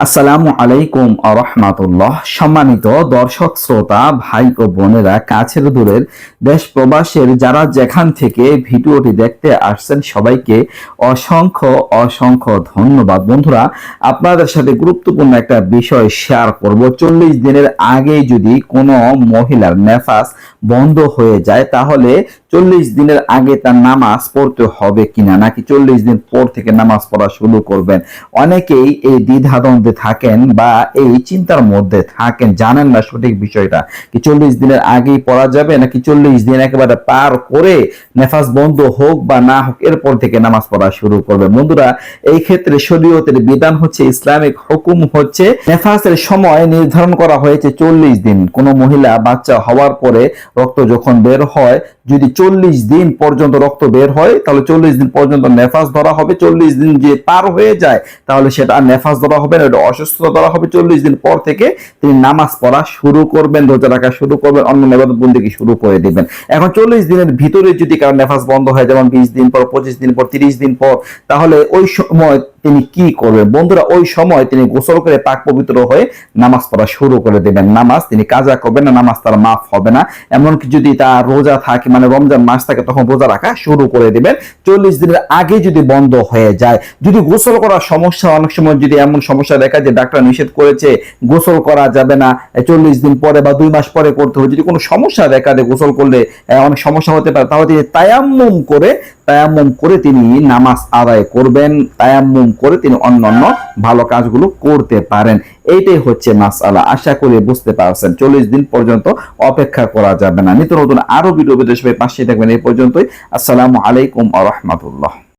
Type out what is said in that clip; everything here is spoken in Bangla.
আসসালামু আলাইকুম আরহামাতুল্লাহ সম্মানিত দর্শক, শ্রোতা, ভাই ও বোনেরা, কাছের দূরের দেশ প্রবাসের যারা যেখান থেকে ভিডিওটি দেখতে আসছেন, সবাইকে অসংখ্য অসংখ্য ধন্যবাদ। বন্ধুরা, আপনাদের সাথে গুরুত্বপূর্ণ একটা বিষয় শেয়ার করব। চল্লিশ দিনের আগে যদি কোনো মহিলার নেফাস বন্ধ হয়ে যায়, তাহলে চল্লিশ দিনের আগে তার নামাজ পড়তে হবে কিনা, নাকি চল্লিশ দিন পর থেকে নামাজ পড়া শুরু করবেন? অনেকেই এই দ্বিধাদ্বন্দ্বে থাকেন বা এই চিন্তার মধ্যে থাকেন। জানেন না সঠিক বিষয়টা। কি চল্লিশ দিনের আগেই পড়া যাবে, নাকি চল্লিশ দিন একেবারে পার করে নেফাস বন্ধ হোক বা না হোক, এরপর থেকে নামাজ পড়া শুরু করবে? বন্ধুরা, এই ক্ষেত্রে শরীয়তের বিধান হচ্ছে, ইসলামিক হুকুম হচ্ছে, নেফাসের সময় নির্ধারণ করা হয়েছে চল্লিশ দিন। কোনো মহিলা বাচ্চা হওয়ার পরে রক্ত যখন বের হয়, যদি চল্লিশ দিন পর্যন্ত রক্ত বের হয়, তাহলে চল্লিশ দিন পর্যন্ত নেফাস ধরা হবে। চল্লিশ দিন যে পার হয়ে যায়, তাহলে সেটা আর নেফাস ধরা হবে না, এটা অসুস্থতা ধরা হবে। চল্লিশ দিন পর থেকে তিনি নামাজ পড়া শুরু করবেন রোজা রাখা শুরু করবেন, অন্য নেবাদ বন্দিকে শুরু করে দিবেন। এখন চল্লিশ দিনের ভিতরে যদি কারও নেফাস বন্ধ হয়, যেমন বিশ দিন পর, পঁচিশ দিন পর, তিরিশ দিন পর, তাহলে ওই সময় তিনি কি করবেন? বন্ধুরা, ওই সময় তিনি গোসল করে পাক পবিত্র হয়ে নামাজ পড়া শুরু করে দেবেন। নামাজ তিনি কাজা করবেন না, নামাজ তার মাফ হবে না। এমনকি যদি তার রোজা থাকে মানে রমজান মাস থাকে, তখন রোজা রাখা শুরু করে দেবেন। চল্লিশ দিনের আগে যদি বন্ধ হয়ে যায়, যদি গোসল করার সমস্যা, অনেক সময় যদি এমন সমস্যা দেখা যায়, ডাক্তার নিষেধ করেছে, গোসল করা যাবে না চল্লিশ দিন পরে বা দুই মাস পরে করতে হবে। যদি কোনো সমস্যা দেখা দেয় গোসল করলে অনেক সমস্যা হতে পারে, তাহলে তিনি তায়াম্মুম করে তায়াম্মুম করে তিনি নামাজ আদায় করবেন, তায়াম্মুম করে তিনি অন্যান্য ভালো কাজগুলো করতে পারেন। এইটাই হচ্ছে মাসালা আশা করি বুঝতে পারছেন। চল্লিশ দিন পর্যন্ত অপেক্ষা করা যাবে না। নিত্য নতুন আরও ভিডিও বিদেশ পাশে থাকবেন। এই পর্যন্তই। আসসালামু আলাইকুম আ রহমতুল্লাহ।